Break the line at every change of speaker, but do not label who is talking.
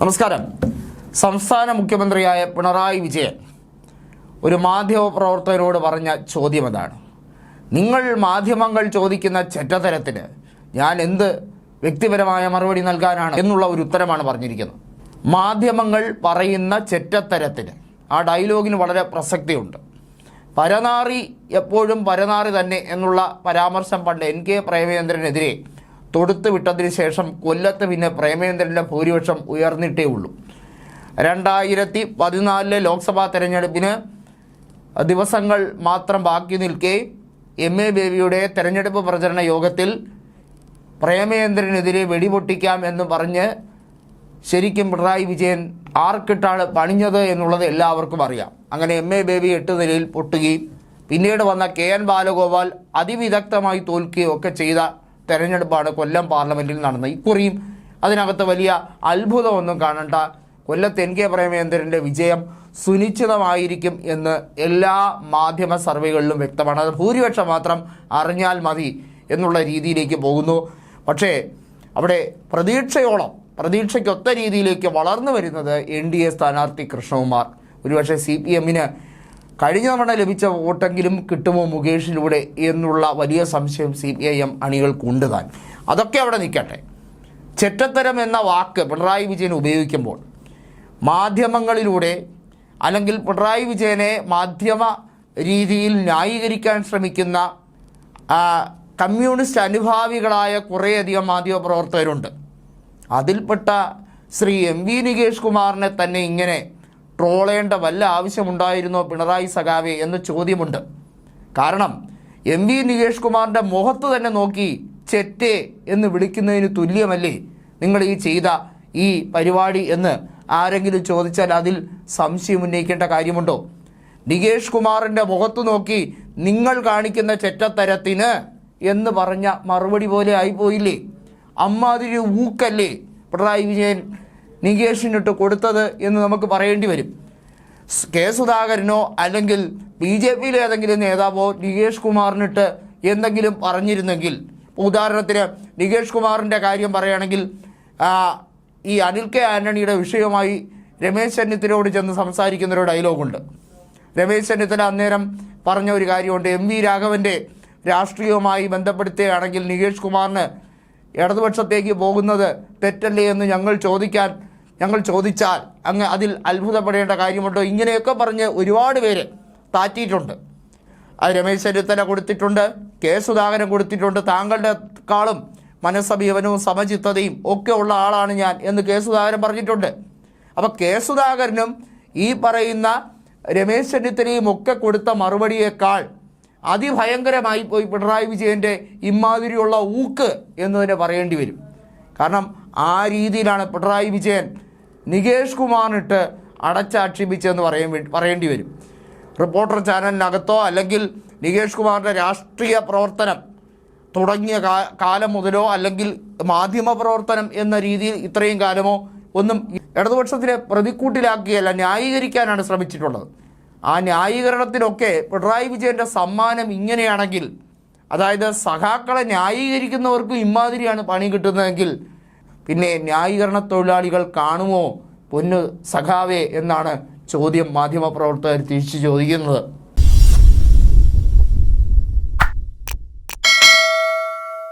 നമസ്കാരം. സംസ്ഥാന മുഖ്യമന്ത്രിയായ പിണറായി വിജയൻ ഒരു മാധ്യമ പ്രവർത്തകരോട് പറഞ്ഞ ചോദ്യം അതാണ് നിങ്ങൾ മാധ്യമങ്ങൾ ചോദിക്കുന്ന ചെറ്റത്തരത്തിന് ഞാൻ എന്ത് വ്യക്തിപരമായ മറുപടി നൽകാനാണ് എന്നുള്ള ഒരു ഉത്തരമാണ് പറഞ്ഞിരിക്കുന്നത്. മാധ്യമങ്ങൾ പറയുന്ന ചെറ്റത്തരത്തിന് ആ ഡയലോഗിന് വളരെ പ്രസക്തിയുണ്ട്. പരനാറി എപ്പോഴും പരനാറി തന്നെ എന്നുള്ള പരാമർശം പണ്ട് എൻ കെ പ്രേമചന്ദ്രനെതിരെ തൊടുത്തു വിട്ടതിന് ശേഷം കൊല്ലത്ത് പിന്നെ പ്രേമേന്ദ്രന്റെ ഭൂരിപക്ഷം ഉയർന്നിട്ടേ ഉള്ളൂ. രണ്ടായിരത്തി പതിനാലിലെ ലോക്സഭാ തെരഞ്ഞെടുപ്പിന് ദിവസങ്ങൾ മാത്രം ബാക്കി നിൽക്കെ എം എ ബേബിയുടെ തെരഞ്ഞെടുപ്പ് പ്രചരണ യോഗത്തിൽ പ്രേമേന്ദ്രനെതിരെ വെടിപൊട്ടിക്കാം എന്ന് പറഞ്ഞ് ശരിക്കും പിണറായി വിജയൻ ആർക്കിട്ടാണ് പണിഞ്ഞത് എന്നുള്ളത് എല്ലാവർക്കും അറിയാം. അങ്ങനെ എം എ ബേബി എട്ട് നിലയിൽ പൊട്ടുകയും പിന്നീട് വന്ന കെ എൻ ബാലഗോപാൽ അതിവിദഗ്ധമായി തോൽക്കുകയും ഒക്കെ ചെയ്ത തെരഞ്ഞെടുപ്പാണ് കൊല്ലം പാർലമെന്റിൽ നടന്നത്. ഇക്കുറിയും അതിനകത്ത് വലിയ അത്ഭുതമൊന്നും കാണണ്ട. കൊല്ലത്ത് എൻ കെ പ്രേമചന്ദ്രന്റെ വിജയം സുനിശ്ചിതമായിരിക്കും എന്ന് എല്ലാ മാധ്യമ സർവേകളിലും വ്യക്തമാണ്. അത് ഭൂരിപക്ഷം മാത്രം അറിഞ്ഞാൽ മതി എന്നുള്ള രീതിയിലേക്ക് പോകുന്നു. പക്ഷേ അവിടെ പ്രതീക്ഷയോളം പ്രതീക്ഷയ്ക്കൊത്ത രീതിയിലേക്ക് വളർന്നു വരുന്നത് എൻ ഡി എ സ്ഥാനാർത്ഥി കൃഷ്ണകുമാർ. ഒരുപക്ഷെ സി പി എമ്മിന് കഴിഞ്ഞ തവണ ലഭിച്ച വോട്ടെങ്കിലും കിട്ടുമോ മുകേഷിലൂടെ എന്നുള്ള വലിയ സംശയം സി പി ഐ എം അണികൾക്കുണ്ട് താൻ. അതൊക്കെ അവിടെ നിൽക്കട്ടെ. ചെറ്റത്തരം എന്ന വാക്ക് പിണറായി വിജയൻ ഉപയോഗിക്കുമ്പോൾ മാധ്യമങ്ങളിലൂടെ അല്ലെങ്കിൽ പിണറായി വിജയനെ മാധ്യമ രീതിയിൽ ന്യായീകരിക്കാൻ ശ്രമിക്കുന്ന കമ്മ്യൂണിസ്റ്റ് അനുഭാവികളായ കുറേയധികം മാധ്യമപ്രവർത്തകരുണ്ട്. അതിൽപ്പെട്ട ശ്രീ എം വി നികേഷ് കുമാറിനെ തന്നെ ഇങ്ങനെ ട്രോളേണ്ട വല്ല ആവശ്യമുണ്ടായിരുന്നോ പിണറായി സഖാവെ എന്ന ചോദ്യമുണ്ട്. കാരണം എം വി നികേഷ് കുമാറിന്റെ മുഖത്ത് തന്നെ നോക്കി ചെറ്റേ എന്ന് വിളിക്കുന്നതിന് തുല്യമല്ലേ നിങ്ങൾ ഈ ചെയ്ത ഈ പരിപാടി എന്ന് ആരെങ്കിലും ചോദിച്ചാൽ അതിൽ സംശയം ഉന്നയിക്കേണ്ട കാര്യമുണ്ടോ? നികേഷ് കുമാറിന്റെ മുഖത്ത് നോക്കി നിങ്ങൾ കാണിക്കുന്ന ചെറ്റത്തരത്തിന് എന്ന് പറഞ്ഞ മറുപടി പോലെ ആയിപ്പോയില്ലേ? അമ്മാതിരി ഊക്കല്ലേ പിണറായി വിജയൻ നികേഷിനിട്ട് കൊടുത്തത് എന്ന് നമുക്ക് പറയേണ്ടി വരും. കെ സുധാകരനോ അല്ലെങ്കിൽ ബി ജെ പിയിലെ ഏതെങ്കിലും നേതാവോ നികേഷ് കുമാറിനിട്ട് എന്തെങ്കിലും പറഞ്ഞിരുന്നെങ്കിൽ ഉദാഹരണത്തിന് നികേഷ് കുമാറിന്റെ കാര്യം പറയുകയാണെങ്കിൽ ഈ അനിൽ കെ ആന്റണിയുടെ വിഷയവുമായി രമേശ് ചെന്നിത്തലയോട് ചെന്ന് സംസാരിക്കുന്ന ഒരു ഡയലോഗുണ്ട്. രമേശ് ചെന്നിത്തല അന്നേരം പറഞ്ഞ ഒരു കാര്യമുണ്ട്. എം വി രാഘവന്റെ രാഷ്ട്രീയവുമായി ബന്ധപ്പെടുത്തുകയാണെങ്കിൽ നികേഷ് കുമാറിന് ഇടതുപക്ഷത്തേക്ക് പോകുന്നത് തെറ്റല്ലേ എന്ന് ഞങ്ങൾ ചോദിക്കാൻ ഞങ്ങൾ ചോദിച്ചാൽ അങ്ങ് അതിൽ അത്ഭുതപ്പെടേണ്ട കാര്യമുണ്ടോ? ഇങ്ങനെയൊക്കെ പറഞ്ഞ് ഒരുപാട് പേര് താറ്റിയിട്ടുണ്ട്. അത് രമേശ് ചെന്നിത്തല കൊടുത്തിട്ടുണ്ട് കെ സുധാകരൻ കൊടുത്തിട്ടുണ്ട്. താങ്കളുടെ കാളും മനസ്സമീപനവും സമചിത്തതയും ഒക്കെ ഉള്ള ആളാണ് ഞാൻ എന്ന് കെ സുധാകരൻ പറഞ്ഞിട്ടുണ്ട്. അപ്പോൾ കെ സുധാകരനും ഈ പറയുന്ന രമേശ് ചെന്നിത്തലയും ഒക്കെ കൊടുത്ത മറുപടിയേക്കാൾ അതിഭയങ്കരമായി പോയി പിണറായി വിജയന്റെ ഇമാതിരിയുള്ള ഊക്ക് എന്ന് തന്നെ പറയേണ്ടി വരും. കാരണം ആ രീതിയിലാണ് പിണറായി വിജയൻ നികേഷ് കുമാറിനിട്ട് അടച്ചാക്ഷേപിച്ചെന്ന് പറയാൻ പറയേണ്ടി വരും. റിപ്പോർട്ടർ ചാനലിനകത്തോ അല്ലെങ്കിൽ നികേഷ് കുമാറിന്റെ രാഷ്ട്രീയ പ്രവർത്തനം തുടങ്ങിയ കാലം മുതലോ അല്ലെങ്കിൽ മാധ്യമ പ്രവർത്തനം എന്ന രീതിയിൽ ഇത്രയും കാലമോ ഒന്നും ഇടതുപക്ഷത്തിനെ പ്രതിക്കൂട്ടിലാക്കിയല്ല ന്യായീകരിക്കാനാണ് ശ്രമിച്ചിട്ടുള്ളത്. ആ ന്യായീകരണത്തിനൊക്കെ പിണറായി വിജയന്റെ സമ്മാനം ഇങ്ങനെയാണെങ്കിൽ അതായത് സഖാക്കളെ ന്യായീകരിക്കുന്നവർക്കും ഇമാതിരിയാണ് പണി കിട്ടുന്നതെങ്കിൽ പിന്നെ ന്യായീകരണ തൊഴിലാളികൾ കാണുമോ? പൊന്നു സഖാവേ എന്നാണ് ചോദ്യം മാധ്യമപ്രവർത്തകർ തിരിച്ചു ചോദിക്കുന്നത്.